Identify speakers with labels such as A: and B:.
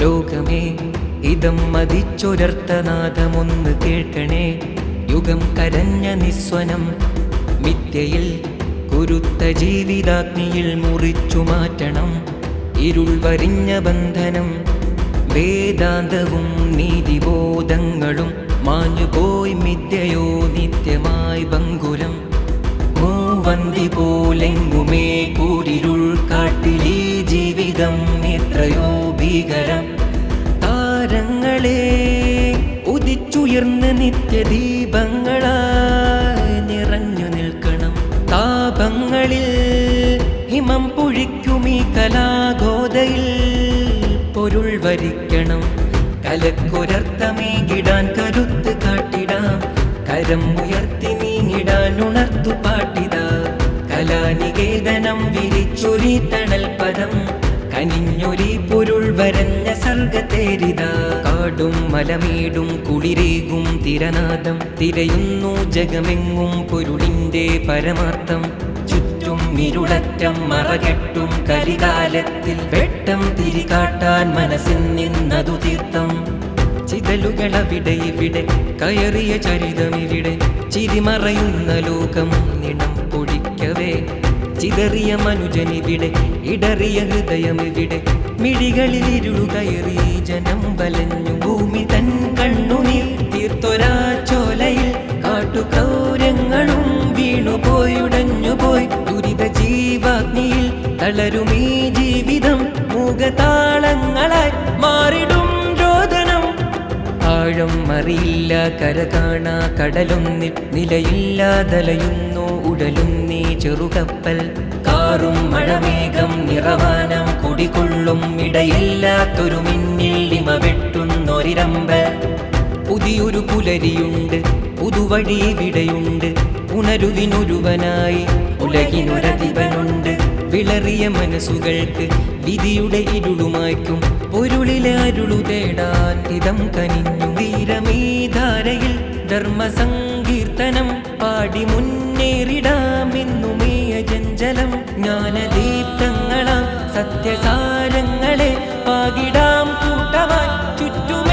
A: ലോകമേ ഇതം മതിച്ചൊരർത്ഥനാഥമൊന്ന് കേൾക്കണേ. യുഗം കരഞ്ഞ നിസ്വനം മിഥ്യയിൽ കുരുത്ത ജീവിതാഗ്നിയിൽ മുറിച്ചു മാറ്റണം. ഇരുൾ വരിഞ്ഞ ബന്ധനം വേദാന്തവും നീതിബോധങ്ങളും മാഞ്ഞുപോയി മിഥ്യയോ നിത്യമായി ബങ്കുലം. മൂവന്തി പോലെങ്ങുമേ താരങ്ങളെ ഉദിച്ചുയർന്ന് നിത്യദീപങ്ങളായി നിറഞ്ഞു നിൽക്കണം. താപങ്ങളിൽ ഹിമം പൊഴിക്കുമീ കലാഗോതയിൽ പൊരുൾ വരിക്കണം. കലക്കൊരർത്ഥമേകിടാൻ കരുത്ത് കാട്ടിടാം. കരം ഉയർത്തി നീങ്ങിടാൻ ഉണർത്തു പാട്ടിടാം. കലാനികേതനം വിരിച്ചൊരി തണൽ പദം കനിഞ്ഞൊരി പൊരുൾ വരഞ്ഞ സർഗത്തേരിത കാടും മലമേടും കുളിരേകും തിരനാദം. തിരയുന്നു ജഗമെങ്ങും പൊരുളിന്റെ പരമാർത്ഥം. ചുറ്റും ഇരുളറ്റം മറകെട്ടും കരികാലത്തിൽ വെട്ടം തിരികാട്ടാൻ മനസ്സിൽ നിന്നതു തീർത്ഥം. ചിതലുകളവിടെ ഇവിടെ കയറിയ ചരിതമിവിടെ. ചിരിമറയുന്ന ലോകം നിണം ചിതറിയ മനുജനിവിടെ ഇടറിയ ഹൃദയമിവിടെ. മിഴികളിൽ ഇരുളു കയറി ജനം വലഞ്ഞു ഭൂമി തൻ കണ്ണുനീർ. തീർത്തൊരാ ചോലയിൽ കാട്ടുകൗരങ്ങളും വീണുപോയുടഞ്ഞുപോയി ദുരിത ജീവാഗ്നിയിൽ തളരുമീ ജീവിതം. മൂകതാളങ്ങളായി മാറിടും രോദനം. ആഴം അറിയില്ല കര കാണാ കടലൊന്നിൽ നിലയില്ലാതലയുന്നു ഉടലുന്നീ ചെറുകപ്പൽ. കാറും മഴമേഘം നിറവാനം കുടികൊള്ളും. ഇടയില്ലാത്തൊരു മിന്നിൽ ഇമ വെട്ടുന്നൊരിരമ്പൽ. പുതിയൊരു പുലരിയുണ്ട് പുതുവഴി വിടയുണ്ട് ഉണരുവിനൊരുവനായി ഉലകിനൊരധിപനുണ്ട്. വിളറിയ മനസ്സുകൾക്ക് വിധിയുടെ ഇരുളുമായ്ക്കും. പൊരുളിലെ അരുളു തേടാൻ ഇതം കനിഞ്ഞു. വീരമീ ധാരയിൽ ധർമ്മസങ്കീർത്തനം പാടി മുന്നേറിടാമെന്നുമേ ജലം ജ്ഞാനദീപ്തങ്ങളാം സത്യസാരങ്ങളെ പാകിടാം കൂട്ടമായി ചുറ്റും